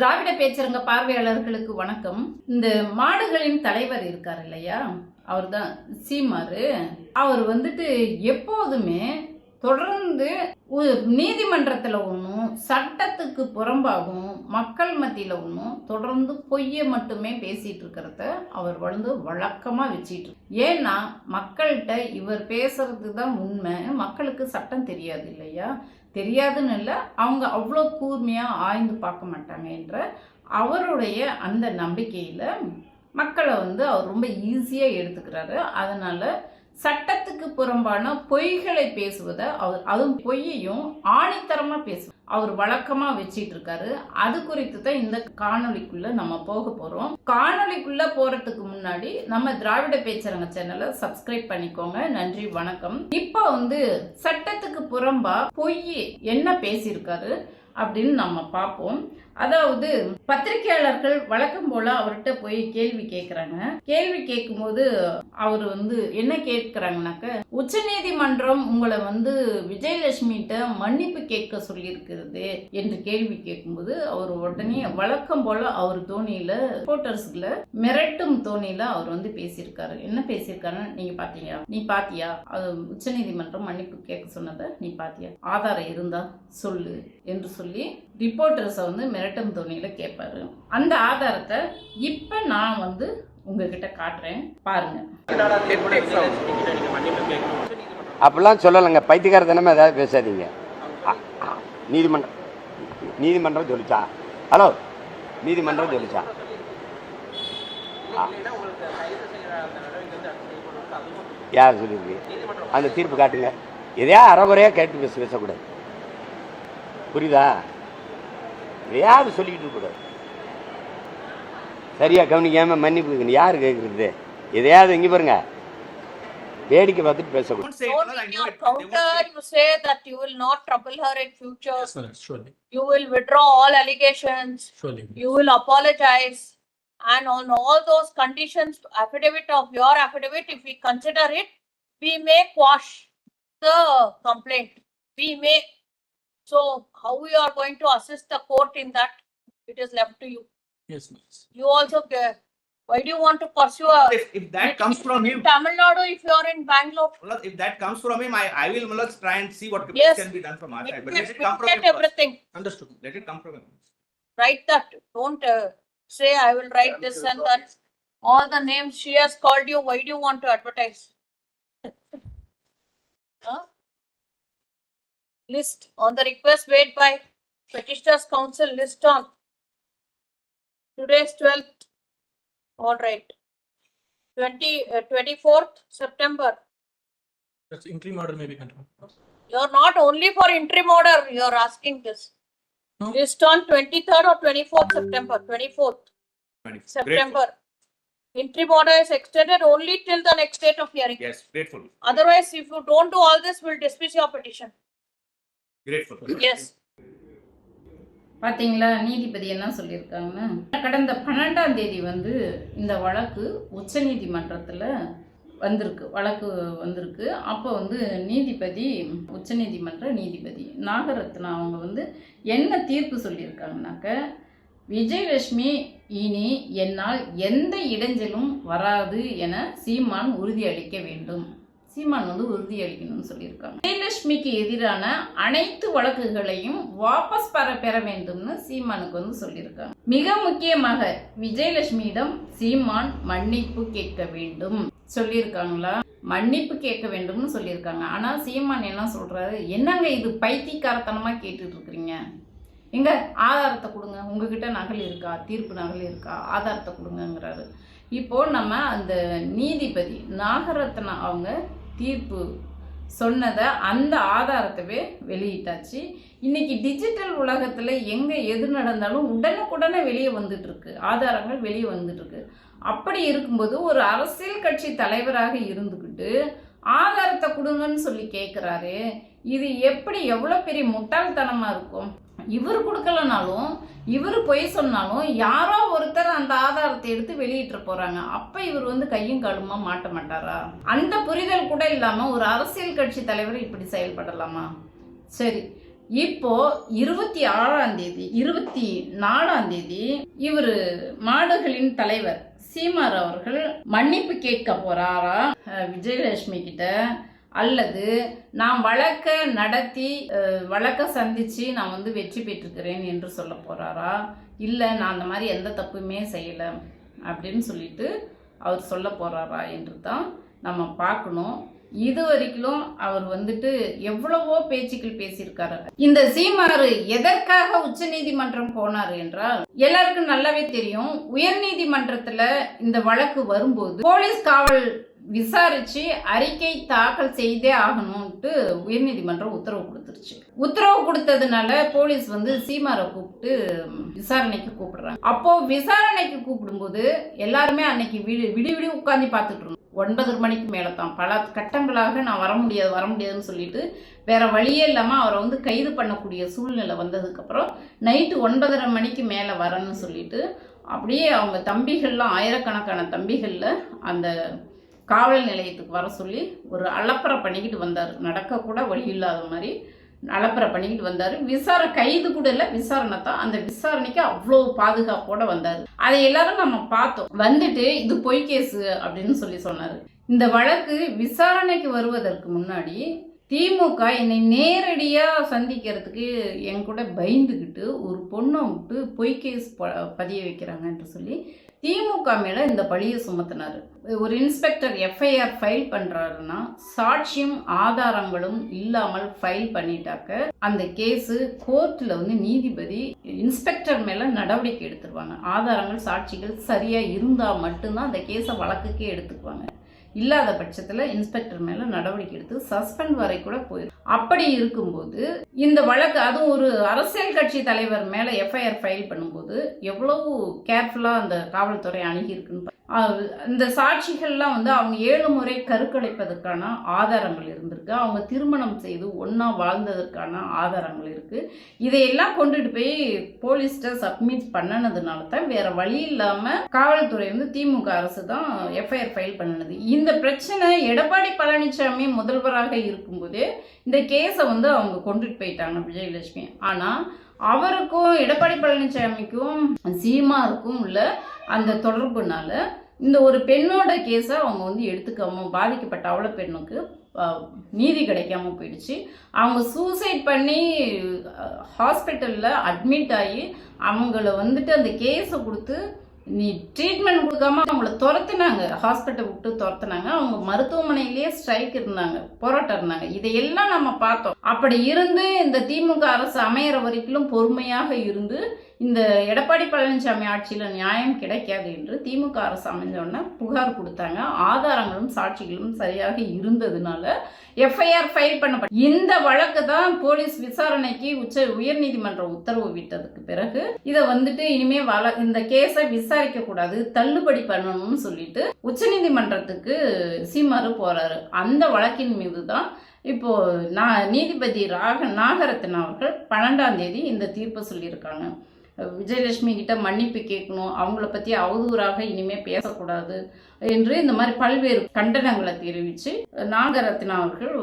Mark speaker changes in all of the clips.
Speaker 1: திராவிட பேச்சரங்க பார்வையாளர்களுக்கு வணக்கம். இந்த மாடுகளின் தலைவர் இருக்கார் இல்லையா? அவர் தான் சீமாரு. அவர் வந்துட்டு எப்போதுமே தொடர்ந்து நீதிமன்றத்தில் ஒன்றும் சட்டத்துக்கு புறம்பாகவும் மக்கள் மத்தியில் ஒன்றும் தொடர்ந்து பொய்யை மட்டுமே பேசிகிட்டு இருக்கிறத அவர் வந்து வழக்கமாக வச்சிட்டு ஏன்னா மக்கள்கிட்ட இவர் பேசுறது தான் உண்மை. மக்களுக்கு சட்டம் தெரியாது இல்லையா? தெரியாதுன்னு இல்லை அவங்க அவ்வளோ கூர்மையாக ஆய்ந்து பார்க்க மாட்டாங்க என்ற அவருடைய அந்த நம்பிக்கையில் மக்களை வந்து அவர் ரொம்ப ஈஸியாக எடுத்துக்கிறாரு. அதனால் சட்டத்துக்கு புறம்பான பொய்களை பேசுவதை அவர் அதுவும் பொய்யையும் ஆணித்தரமாக பேசுவார் அவர் வழக்கமாக வச்சிட்டு இருக்காரு அது குறித்து தான் இந்த காணொலிக்குள்ள நம்ம போக போகிறோம் காணொலிக்குள்ள போகிறதுக்கு முன்னாடி நம்ம திராவிட பேச்சரங்க சேனலை சப்ஸ்கிரைப் பண்ணிக்கோங்க. நன்றி வணக்கம். இப்போ வந்து சட்டத்துக்கு புறம்பா பொய் என்ன பேசியிருக்காரு அப்படின்னு நம்ம பார்ப்போம். அதாவது பத்திரிகையாளர்கள் வழக்கம் போல அவர்கிட்ட போய் கேள்வி கேட்குறாங்க கேள்வி கேட்கும்போது அவர் வந்து என்ன கேட்குறாங்கனாக்க உச்சநீதிமன்றம் உங்களை வந்து விஜயலட்சுமிகிட்ட மன்னிப்பு கேட்க சொல்லியிருக்கிறது என்று கேள்வி கேட்கும்போது அவர் உடனே வழக்கம் போல அவர் தோணியில ரிப்போர்ட்டர்ஸ்ல மிரட்டும் தோணியில அவர் வந்து பேசியிருக்காரு. என்ன பேசியிருக்காருன்னு நீங்க பாத்தீங்க நீ பாத்தியா? அது உச்சநீதிமன்றம் மன்னிப்பு கேட்க சொன்னதை நீ பாத்தியா? ஆதாரம் இருந்தா சொல்லு என்று சொல்லி ரிப்போர்ட்டர்ஸை வந்து மிரட்டும் தோணியில கேட்பாரு அந்த ஆதாரத்தை இப்போ நான் வந்து உங்ககிட்ட காட்டுறேன். பாருங்க.
Speaker 2: அப்படிலாம் சொல்லலைங்க. பைத்தியக்காரத்தனமே ஏதாவது பேசாதீங்க. நீதிமன்றம் நீதிமன்றம் சொல்லிச்சா ஹலோ நீதிமன்றம் சொல்லிச்சா யார் சொல்லியிருக்கு அந்த தீர்ப்பு காட்டுங்க. எதையா அறகுறையாக கேட்டு பேச பேசக்கூடாது. புரியுதா? எதையாவது சொல்லிக்கிட்டு இருக்கக்கூடாது சரியா கவனிக்காம மன்னிப்பு கேட்கணும். யார் கேட்குறது எதையாவது இங்கே பாருங்க வேடிக்கை பார்த்துட்டு பேசக்கூடாது
Speaker 3: Don't say it,
Speaker 4: Don't
Speaker 3: no, I
Speaker 4: in
Speaker 3: know
Speaker 4: your
Speaker 3: it. They won't
Speaker 4: counter,
Speaker 3: say it.
Speaker 4: you say that you will not trouble her in future.
Speaker 5: Yes, sir, surely,
Speaker 4: You will withdraw all allegations.
Speaker 5: surely.
Speaker 4: You will apologize. And on all those conditions, affidavit of your affidavit, if we consider it, we may quash the complaint. We may. So how we are going to assist the court in that? It is left to you.
Speaker 5: Yes, miss.
Speaker 4: You also care. Why do you want to pursue a?
Speaker 3: If, if that comes from him,
Speaker 4: Tamil Nadu, if you are in Bangalore,
Speaker 3: Mullah, if that comes from him, I, I will Mullah, try and see what
Speaker 4: Yes.
Speaker 3: can be done from our side. But let
Speaker 4: mitigate
Speaker 3: it come from him
Speaker 4: mitigate
Speaker 3: first.
Speaker 4: everything.
Speaker 5: Understood.
Speaker 3: Let it come from him.
Speaker 4: write that. Don't uh, say I will write this and that. All the names she has called you, why do you want to advertise? List on the request made by petitioners council list on today's twelfth. All right. Twenty, uh, twenty-fourth September.
Speaker 5: That's interim order may be continued.
Speaker 4: You're not only for interim order, you're asking this.
Speaker 5: No.
Speaker 4: List on twenty-third or twenty-fourth September, twenty-fourth.
Speaker 3: Grateful.
Speaker 4: September. Interim order is extended only till the next date of hearing.
Speaker 3: Yes, grateful,
Speaker 4: Otherwise, if you don't do all this, we'll dismiss your petition.
Speaker 3: Grateful.
Speaker 4: Yes.
Speaker 1: பாத்தீங்களா நீதிபதி என்ன சொல்லியிருக்காங்கன்னு கடந்த பன்னெண்டாம் தேதி வந்து இந்த வழக்கு உச்சநீதிமன்றத்தில் வந்திருக்கு வழக்கு வந்திருக்கு அப்போ வந்து நீதிபதி உச்சநீதிமன்ற நீதிபதி நாகரத்னா அவங்க வந்து என்ன தீர்ப்பு சொல்லியிருக்காங்கனாக்க விஜயலட்சுமி இனி என்னால் எந்த இடைஞ்சலும் வராது என சீமான் உறுதியளிக்க வேண்டும் சீமான் வந்து உறுதியளிக்கணும்னு சொல்லியிருக்காங்க. விஜயலட்சுமிக்கு எதிரான அனைத்து வழக்குகளையும் வாபஸ் பெற பெற வேண்டும்னு சீமானுக்கு வந்து சொல்லியிருக்காங்க. மிக முக்கியமாக விஜயலட்சுமியிடம் சீமான் மன்னிப்பு கேட்க வேண்டும் சொல்லியிருக்காங்களா? மன்னிப்பு கேட்க வேண்டும்னு சொல்லியிருக்காங்க. ஆனால் சீமான் என்ன சொல்கிறாரு என்னங்க இது பைத்தியக்காரத்தனமாக கேட்டுட்டு இருக்கிறீங்க எங்க ஆதாரத்தை கொடுங்க. உங்ககிட்ட நகல் இருக்கா? தீர்ப்பு நகல் இருக்கா? ஆதாரத்தை கொடுங்கங்கிறாரு. இப்போ நம்ம அந்த நீதிபதி நாகரத்னா அவங்க தீர்ப்பு சொன்னதை அந்த ஆதாரத்தவே வெளியிட்டாச்சு. இன்னைக்கு டிஜிட்டல் உலகத்தில் எங்கே எது நடந்தாலும் உடனுக்குடனே வெளியே வந்துட்டுருக்கு. ஆதாரங்கள் வெளியே வந்துட்டுருக்கு. அப்படி இருக்கும்போது ஒரு அரசியல் கட்சி தலைவராக இருந்துக்கிட்டு ஆதாரத்தை கொடுங்கன்னு சொல்லி கேட்குறாரு இது எப்படி எவ்வளோ பெரிய முட்டாள்தனமாக இருக்கும்? இவர் கொடுக்கலனாலும் இவர் பொய் சொன்னாலும் யாரோ ஒருத்தர் அந்த ஆதாரத்தை எடுத்து வெளியிட்டு போறாங்க. அப்ப இவர் வந்து கையும் காலுமா மாட்ட மாட்டாரா? அந்த புரிதல் கூட இல்லாம ஒரு அரசியல் கட்சி தலைவர் இப்படி செயல்படலாமா? சரி இப்போ இருபத்தி ஆறாம் தேதி இருபத்தி நாலாம் தேதி இவர் மாடுகளின் தலைவர் சீமார் அவர்கள் மன்னிப்பு கேட்க போறாரா? விஜயலட்சுமி கிட்ட அல்லது நான் வழக்க நடத்தி வழக்க சந்தித்து நான் வந்து வெற்றி பெற்றிருக்கிறேன் என்று சொல்ல போகிறாரா இல்லை நான் அந்த மாதிரி எந்த தப்புமே செய்யலை அப்படின்னு சொல்லிட்டு அவர் சொல்ல போகிறாரா என்று தான் நம்ம பார்க்கணும். இது வரைக்கும் அவர் வந்துட்டு எவ்வளவோ பேச்சுக்கள் பேசியிருக்காரு. இந்த சீமாறு எதற்காக உச்ச நீதிமன்றம் போனார் என்றால் எல்லாருக்கும் நல்லாவே தெரியும். உயர் நீதிமன்றத்துல இந்த வழக்கு வரும்போது போலீஸ் காவல் விசாரிச்சு அறிக்கை தாக்கல் செய்தே ஆகணும்ட்டு உயர்நீதிமன்றம் உத்தரவு கொடுத்துருச்சு. உத்தரவு கொடுத்ததுனால போலீஸ் வந்து சீமாரை கூப்பிட்டு விசாரணைக்கு கூப்பிடுறாங்க. அப்போ விசாரணைக்கு கூப்பிடும்போது எல்லாருமே அன்னைக்கு விடு விடி விடி உட்காந்து பார்த்துட்டு இருந்தோம். ஒன்பது மணிக்கு மேலே தான் பல கட்டங்களாக நான் வர முடியாது வர முடியாதுன்னு சொல்லிட்டு வேற வழியே இல்லாமல் அவரை வந்து கைது பண்ணக்கூடிய சூழ்நிலை வந்ததுக்கப்புறம் நைட்டு ஒன்பதரை மணிக்கு மேலே வரேன்னு சொல்லிட்டு அப்படியே அவங்க தம்பிகள்லாம் ஆயிரக்கணக்கான தம்பிகளில் அந்த காவல் நிலையத்துக்கு வர சொல்லி ஒரு அலப்பறை பண்ணிக்கிட்டு வந்தார். நடக்கக்கூட வழி இல்லாத மாதிரி அலப்பறை பண்ணிக்கிட்டு வந்தார். விசாரணை கைது கூட இல்லை விசாரணை தான். அந்த விசாரணைக்கு அவ்வளோ பாதுகாப்போட வந்தார். அதை எல்லாரும் நம்ம பார்த்தோம். வந்துட்டு இது பொய் கேஸு அப்படின்னு சொல்லி சொன்னார். இந்த வழக்கு விசாரணைக்கு வருவதற்கு முன்னாடி திமுக என்னை நேரடியாக சந்திக்கிறதுக்கு என் கூட பயந்துக்கிட்டு ஒரு பொண்ணை விட்டு பொய் கேஸ் ப- பதிய வைக்கிறாங்கன்ட்டு சொல்லி திமுக மேலே இந்த பழியை சுமத்தினார். ஒரு இன்ஸ்பெக்டர் எஃப்ஐஆர் ஃபைல் பண்ணுறாருன்னா சாட்சியம் ஆதாரங்களும் இல்லாமல் ஃபைல் பண்ணிட்டாக்க அந்த கேஸு கோர்ட்டில் வந்து நீதிபதி இன்ஸ்பெக்டர் மேலே நடவடிக்கை எடுத்துருவாங்க. ஆதாரங்கள் சாட்சிகள் சரியாக இருந்தால் மட்டும்தான் அந்த கேஸை வழக்குக்கே எடுத்துக்குவாங்க. இல்லாத பட்சத்தில் இன்ஸ்பெக்டர் மேலே நடவடிக்கை எடுத்து சஸ்பெண்ட் வரை கூட போயிடும் அப்படி இருக்கும்போது இந்த வழக்கு அதுவும் ஒரு அரசியல் கட்சி தலைவர் மேலே எஃப்ஐஆர் ஃபைல் பண்ணும்போது எவ்வளவு கேர்ஃபுல்லாக அந்த காவல்துறை அணுகியிருக்குன்னு இந்த சாட்சிகள்லாம் வந்து அவங்க ஏழு முறை கருக்கலைப்பதற்கான ஆதாரங்கள் இருந்திருக்கு. அவங்க திருமணம் செய்து ஒன்றா வாழ்ந்ததற்கான ஆதாரங்கள் இருக்குது இதையெல்லாம் கொண்டுட்டு போய் போலீஸ்கிட்ட சப்மிட் பண்ணனதுனால தான் வேறு வழி இல்லாமல் காவல்துறை வந்து திமுக அரசு தான் எஃப்ஐஆர் ஃபைல் பண்ணினது. இந்த பிரச்சனை எடப்பாடி பழனிசாமி முதல்வராக இருக்கும்போதே இந்த கேஸை வந்து அவங்க கொண்டுட்டு போயிட்டாங்க விஜயலட்சுமி. ஆனால் அவருக்கும் எடப்பாடி பழனிசாமிக்கும் சீமாருக்கும் உள்ள அந்த தொடர்புனால இந்த ஒரு பெண்ணோட கேஸை அவங்க வந்து எடுத்துக்காம பாதிக்கப்பட்ட அவ்வளோ பெண்ணுக்கு நீதி கிடைக்காம போயிடுச்சு. அவங்க சூசைட் பண்ணி ஹாஸ்பிட்டலில் அட்மிட் ஆகி அவங்கள வந்துட்டு அந்த கேஸை கொடுத்து நீ ட்ரீட்மெண்ட் கொடுக்காம அவங்கள துரத்துனாங்க. ஹாஸ்பிட்டல் விட்டு துரத்துனாங்க. அவங்க மருத்துவமனையிலேயே ஸ்ட்ரைக் இருந்தாங்க போராட்டம் இருந்தாங்க. இதையெல்லாம் நம்ம பார்த்தோம். அப்படி இருந்து இந்த திமுக அரசு அமையிற வரைக்கும் பொறுமையாக இருந்து இந்த எடப்பாடி பழனிசாமி ஆட்சியில் நியாயம் கிடைக்காது என்று திமுக அரசு அமைஞ்சோடனே புகார் கொடுத்தாங்க. ஆதாரங்களும் சாட்சிகளும் சரியாக இருந்ததுனால எஃப்ஐஆர் ஃபைல் பண்ணப்பட்ட இந்த வழக்கு தான் போலீஸ் விசாரணைக்கு உச்ச உயர்நீதிமன்றம் உத்தரவு விட்டதுக்கு பிறகு இதை வந்துட்டு இனிமே வள இந்த கேஸை விசாரிக்க கூடாது தள்ளுபடி பண்ணணும்னு சொல்லிட்டு உச்சநீதிமன்றத்துக்கு சீமாறு போறாரு. அந்த வழக்கின் மீது தான் இப்போ நான் நீதிபதி ராக நாகரத்ன அவர்கள் பன்னெண்டாம் தேதி இந்த தீர்ப்பை சொல்லியிருக்காங்க. விஜயலட்சுமி கிட்ட மன்னிப்பு கேட்கணும். அவங்கள பற்றி அவதூறாக இனிமே பேசக்கூடாது. என்று இந்த மாதிரி பல்வேறு கண்டனங்களை தெரிவித்து நாகரத்னா அவர்கள்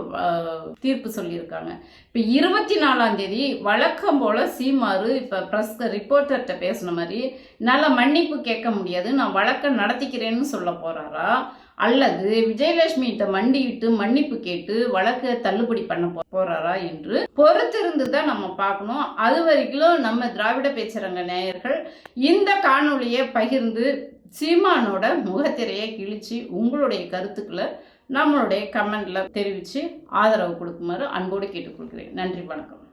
Speaker 1: தீர்ப்பு சொல்லியிருக்காங்க. இப்போ இருபத்தி நாலாம் தேதி வழக்கம் போல் சீமாறு இப்போ ப்ரெஸ் ரிப்போர்ட்டர்கிட்ட பேசின மாதிரி என்னால் மன்னிப்பு கேட்க முடியாது நான் வழக்கம் நடத்திக்கிறேன்னு சொல்ல போகிறாரா அல்லது விஜயலட்சுமிகிட்ட மண்டியிட்டு மன்னிப்பு கேட்டு வழக்கை தள்ளுபடி பண்ண போறாரா? என்று பொறுத்திருந்து தான் நம்ம பார்க்கணும். அது வரைக்கும் நம்ம திராவிட பேச்சரங்க நேயர்கள் இந்த காணொளியை பகிர்ந்து சீமானோட முகத்திரையை கிழிச்சு உங்களுடைய கருத்துக்களை நம்மளுடைய கமெண்ட்ல தெரிவித்து ஆதரவு கொடுக்குமாறு அன்போடு கேட்டுக்கொள்கிறேன். நன்றி வணக்கம்.